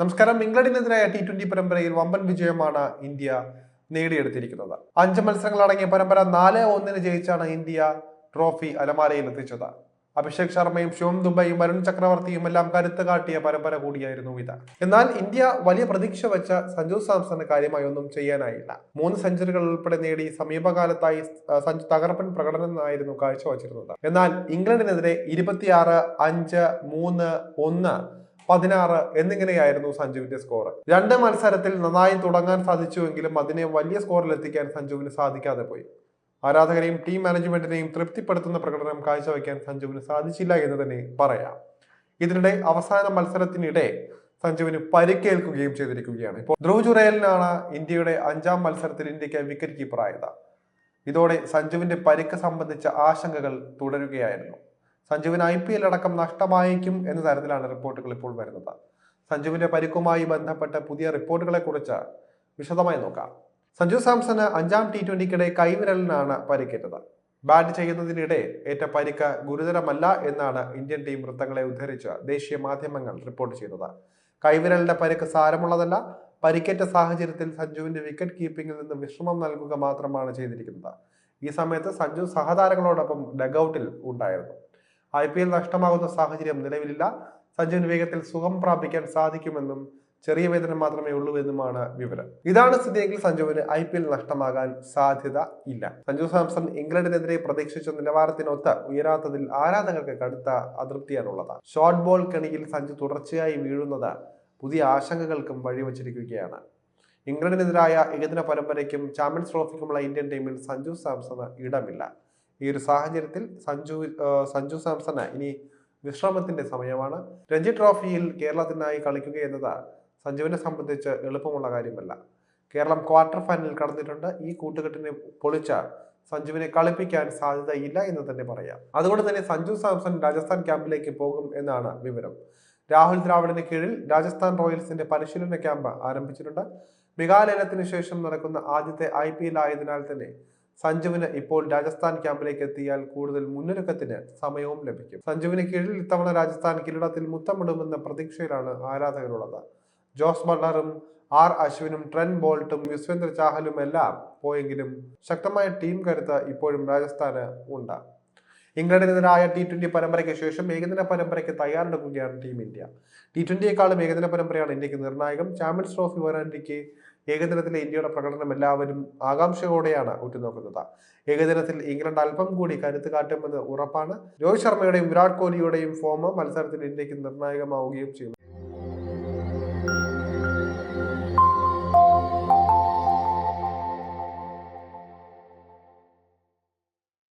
നമസ്കാരം. ഇംഗ്ലണ്ടിനെതിരായ T twenty പരമ്പരയിൽ വമ്പൻ വിജയമാണ് ഇന്ത്യ നേടിയെടുത്തിരിക്കുന്നത്. അഞ്ച് മത്സരങ്ങളടങ്ങിയ പരമ്പര നാല് ഒന്നിന് ജയിച്ചാണ് ഇന്ത്യ ട്രോഫി അലമാരയിൽ എത്തിച്ചത്. അഭിഷേക് ശർമ്മയും ശിവം ദുബൈയും വരുൺ ചക്രവർത്തിയും എല്ലാം കരുത്ത് കാട്ടിയ പരമ്പര കൂടിയായിരുന്നു ഇത്. എന്നാൽ ഇന്ത്യ വലിയ പ്രതീക്ഷ വെച്ച സഞ്ജു സാംസണ് കാര്യമായി ഒന്നും ചെയ്യാനായില്ല. മൂന്ന് സെഞ്ചുറികൾ ഉൾപ്പെടെ നേടി സമീപകാലത്തായി സഞ്ജു തകർപ്പൻ പ്രകടനമായിരുന്നു കാഴ്ചവച്ചിരുന്നത്. എന്നാൽ ഇംഗ്ലണ്ടിനെതിരെ ഇരുപത്തിയാറ് അഞ്ച് മൂന്ന് ഒന്ന് പതിനാറ് എന്നിങ്ങനെയായിരുന്നു സഞ്ജുവിന്റെ സ്കോർ രണ്ട് മത്സരത്തിൽ നന്നായി തുടങ്ങാൻ സാധിച്ചുവെങ്കിലും അതിനെ വലിയ സ്കോറിൽ എത്തിക്കാൻ സഞ്ജുവിന് സാധിക്കാതെ പോയി. ആരാധകരെയും ടീം മാനേജ്മെന്റിനെയും തൃപ്തിപ്പെടുത്തുന്ന പ്രകടനം കാഴ്ചവെക്കാൻ സഞ്ജുവിന് സാധിച്ചില്ല എന്ന് തന്നെ പറയാം. ഇതിനിടെ അവസാന മത്സരത്തിനിടെ സഞ്ജുവിന് പരിക്കേൽക്കുകയും ചെയ്തിരിക്കുകയാണ്. ഇപ്പോൾ ധ്രുവ് ജുറേലിനാണ് ഇന്ത്യയുടെ അഞ്ചാം മത്സരത്തിൽ ഇന്ത്യയ്ക്ക് വിക്കറ്റ് കീപ്പറായത് ഇതോടെ സഞ്ജുവിന്റെ പരിക്ക് സംബന്ധിച്ച ആശങ്കകൾ തുടരുകയായിരുന്നു. സഞ്ജുവിന് ഐ പി എൽ അടക്കം നഷ്ടമായേക്കും എന്ന തരത്തിലാണ് റിപ്പോർട്ടുകൾ ഇപ്പോൾ വരുന്നത്. സഞ്ജുവിന്റെ പരിക്കുമായി ബന്ധപ്പെട്ട പുതിയ റിപ്പോർട്ടുകളെ കുറിച്ച് വിശദമായി നോക്കാം. സഞ്ജു സാംസന് അഞ്ചാം ടി ട്വന്റിക്കിടെ കൈവിരലിനാണ് പരിക്കേറ്റത്. ബാറ്റ് ചെയ്യുന്നതിനിടെ ഏറ്റ പരിക്ക് ഗുരുതരമല്ല എന്നാണ് ഇന്ത്യൻ ടീം വൃത്തങ്ങളെ ഉദ്ധരിച്ച് ദേശീയ മാധ്യമങ്ങൾ റിപ്പോർട്ട് ചെയ്തത് കൈവിരലിന്റെ പരിക്ക് സാരമുള്ളതല്ല പരിക്കേറ്റ സാഹചര്യത്തിൽ സഞ്ജുവിന്റെ വിക്കറ്റ് കീപ്പിംഗിൽ നിന്ന് വിശ്രമം നൽകുക മാത്രമാണ് ചെയ്തിരിക്കുന്നത്. ഈ സമയത്ത് സഞ്ജു സഹതാരങ്ങളോടൊപ്പം ഡഗൌട്ടിൽ ഉണ്ടായിരുന്നു. ഐ പി എൽ നഷ്ടമാകുന്ന സാഹചര്യം നിലവിലില്ല. സഞ്ജുവിന് വേഗത്തിൽ സുഖം പ്രാപിക്കാൻ സാധിക്കുമെന്നും ചെറിയ വേദന മാത്രമേ ഉള്ളൂ എന്നുമാണ് വിവരം. ഇതാണ് സ്ഥിതിയെങ്കിൽ സഞ്ജുവിന് ഐ പി എൽ നഷ്ടമാകാൻ സാധ്യത ഇല്ല. സഞ്ജു സാംസൺ ഇംഗ്ലണ്ടിനെതിരെ പ്രതീക്ഷിച്ച നിലവാരത്തിനൊത്ത് ഉയരാത്തതിൽ ആരാധകർക്ക് കടുത്ത അതൃപ്തിയാണുള്ളത്. ഷോർട്ട് ബോൾ കെണിയിൽ സഞ്ജു തുടർച്ചയായി വീഴുന്നത് പുതിയ ആശങ്കകൾക്കും വഴിവച്ചിരിക്കുകയാണ്. ഇംഗ്ലണ്ടിനെതിരായ ഏകദിന പരമ്പരയ്ക്കും ചാമ്പ്യൻസ് ട്രോഫിക്കുമുള്ള ഇന്ത്യൻ ടീമിൽ സഞ്ജു സാംസണ് ഇടമില്ല. ഈ ഒരു സാഹചര്യത്തിൽ സഞ്ജു സഞ്ജു സാംസണ് ഇനി വിശ്രമത്തിന്റെ സമയമാണ്. രഞ്ജി ട്രോഫിയിൽ കേരളത്തിനായി കളിക്കുക എന്നത് സഞ്ജുവിനെ സംബന്ധിച്ച് എളുപ്പമുള്ള കാര്യമല്ല. കേരളം ക്വാർട്ടർ ഫൈനലിൽ കടന്നിട്ടുണ്ട്. ഈ കൂട്ടുകെട്ടിനെ പൊളിച്ച സഞ്ജുവിനെ കളിപ്പിക്കാൻ സാധ്യതയില്ല എന്ന് തന്നെ പറയാം. അതുകൊണ്ട് തന്നെ സഞ്ജു സാംസൺ രാജസ്ഥാൻ ക്യാമ്പിലേക്ക് പോകും എന്നാണ് വിവരം. രാഹുൽ ദ്രാവിഡിന് കീഴിൽ രാജസ്ഥാൻ റോയൽസിന്റെ പരിശീലന ക്യാമ്പ് ആരംഭിച്ചിട്ടുണ്ട്. മികാലയനത്തിന് ശേഷം നടക്കുന്ന ആദ്യത്തെ ഐ പി എൽ ആയതിനാൽ തന്നെ സഞ്ജുവിന് ഇപ്പോൾ രാജസ്ഥാൻ ക്യാമ്പിലേക്ക് എത്തിയാൽ കൂടുതൽ മുന്നൊരുക്കത്തിന് സമയവും ലഭിക്കും. സഞ്ജുവിന് കീഴിൽ ഇത്തവണ രാജസ്ഥാൻ കിരീടത്തിൽ മുത്തമിടുമെന്ന പ്രതീക്ഷയിലാണ് ആരാധകരുള്ളത്. ജോസ് ബട്ട്ലറും ആർ അശ്വിനും ട്രെൻ ബോൾട്ടും യുസ്വേന്ദ്ര ചാഹലും എല്ലാം പോയെങ്കിലും ശക്തമായ ടീം കരുത്ത് ഇപ്പോഴും രാജസ്ഥാന് ഉണ്ട്. ഇംഗ്ലണ്ടിനെതിരായ ടി ട്വന്റി പരമ്പരയ്ക്ക് ശേഷം ഏകദിന പരമ്പരയ്ക്ക് തയ്യാറെടുക്കുകയാണ് ടീം ഇന്ത്യ. ടി ട്വന്റിയെക്കാളും ഏകദിന പരമ്പരയാണ് ഇന്ത്യയ്ക്ക് നിർണായകം. ചാമ്പ്യൻസ് ട്രോഫി വരാനിരിക്കെ ഏകദിനത്തിലെ ഇന്ത്യയുടെ പ്രകടനം എല്ലാവരും ആകാംക്ഷയോടെയാണ് ഉറ്റുനോക്കുന്നത്. ഏകദിനത്തിൽ ഇംഗ്ലണ്ട് അല്പം കൂടി കരുത്ത് കാട്ടുമെന്ന് ഉറപ്പാണ്. രോഹിത് ശർമ്മയുടെയും വിരാട് കോഹ്ലിയുടെയും ഫോം മത്സരത്തിൽ ഇന്ത്യയ്ക്ക് നിർണായകമാവുകയും ചെയ്യും